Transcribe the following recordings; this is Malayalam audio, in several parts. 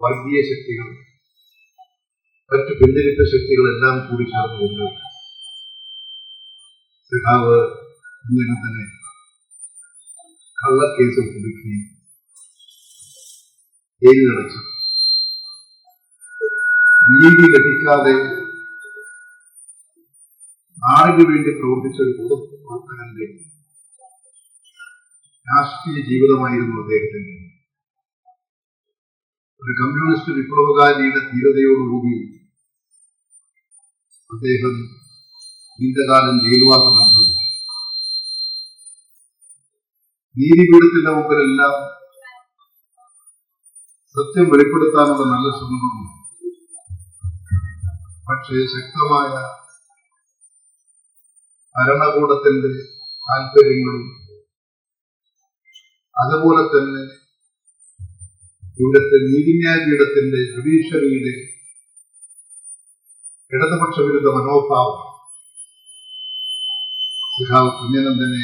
വർഗീയ ശക്തികൾ മറ്റു പിന്തിരിപ്പ ശക്തികളെല്ലാം കൂടി ചേർന്നുകൊണ്ട് സഖാവ് ഇങ്ങനെ തന്നെ കള്ളക്കേസ് കുടുക്കി ജയിലിലടച്ചു നീതി ലഭിക്കാതെ നാടിനു വേണ്ടി പ്രവർത്തിച്ച ഒരു പൊതുപ്രവർത്തകന്റെ രാഷ്ട്രീയ ജീവിതമായിരുന്നു അദ്ദേഹത്തിന്റെ ഒരു കമ്മ്യൂണിസ്റ്റ് വിപ്ലവകാരിയുടെ ധീരതയോടുകൂടി അദ്ദേഹം ദീർഘകാലം ജയിൽവാസം അനുഭവിച്ചു നീതിപീഠത്തിന്റെ മുമ്പിലെല്ലാം സത്യം വെളിപ്പെടുത്താനുള്ള നല്ല ശ്രമങ്ങളുണ്ട് പക്ഷേ ശക്തമായ ഭരണകൂടത്തിന്റെ താല്പര്യങ്ങളും അതുപോലെ തന്നെ ഇവിടുത്തെ നീതിന്യായ പീഠത്തിന്റെ ജുഡീഷ്യറിയിലെ ഇടതുപക്ഷ വിരുദ്ധ മനോഭാവം. സിഹാവ് കുഞ്ഞനന്ദനെ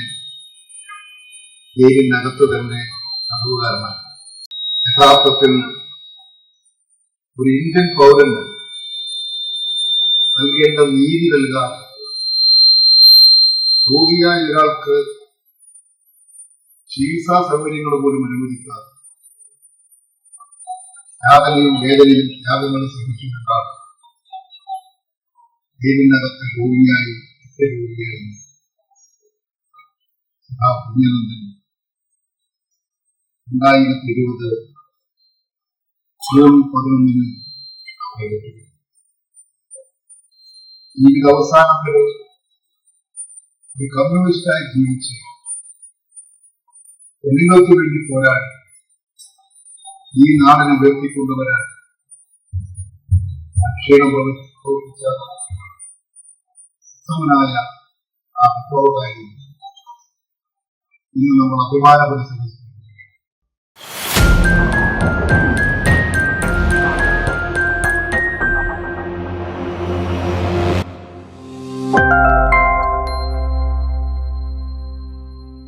ജയിലിനകത്ത് തന്നെ തടവുകാരനാണ് യഥാർത്ഥത്തിൽ ഒരു ഇന്ത്യൻ പൗരൻ നൽകേണ്ട നീതി നൽകാൻ രോഗിയായ ഒരാൾക്ക് ചികിത്സാ സൗകര്യങ്ങൾ പോലും അനുവദിക്കാതെ യാതനയും വേദനയും ത്യാഗങ്ങളും സഹിച്ചുകൊണ്ടാണ് ജയിലിനകത്ത് രോഗിയായി രണ്ടായിരത്തി ഇരുപത് ജൂൺ പതിനൊന്നിന് ജീവിത അവസാനം ഒരു കമ്മ്യൂണിസ്റ്റായി ജീവിച്ച് ജനങ്ങൾക്ക് വേണ്ടി പോരാടി ഈ നാടിനെ ഉയർത്തിക്കൊണ്ടുവരാൻ വിപ്ലവകാരി ഇന്ന് നമ്മൾ അഭിമാനപരിസ്ഥിതി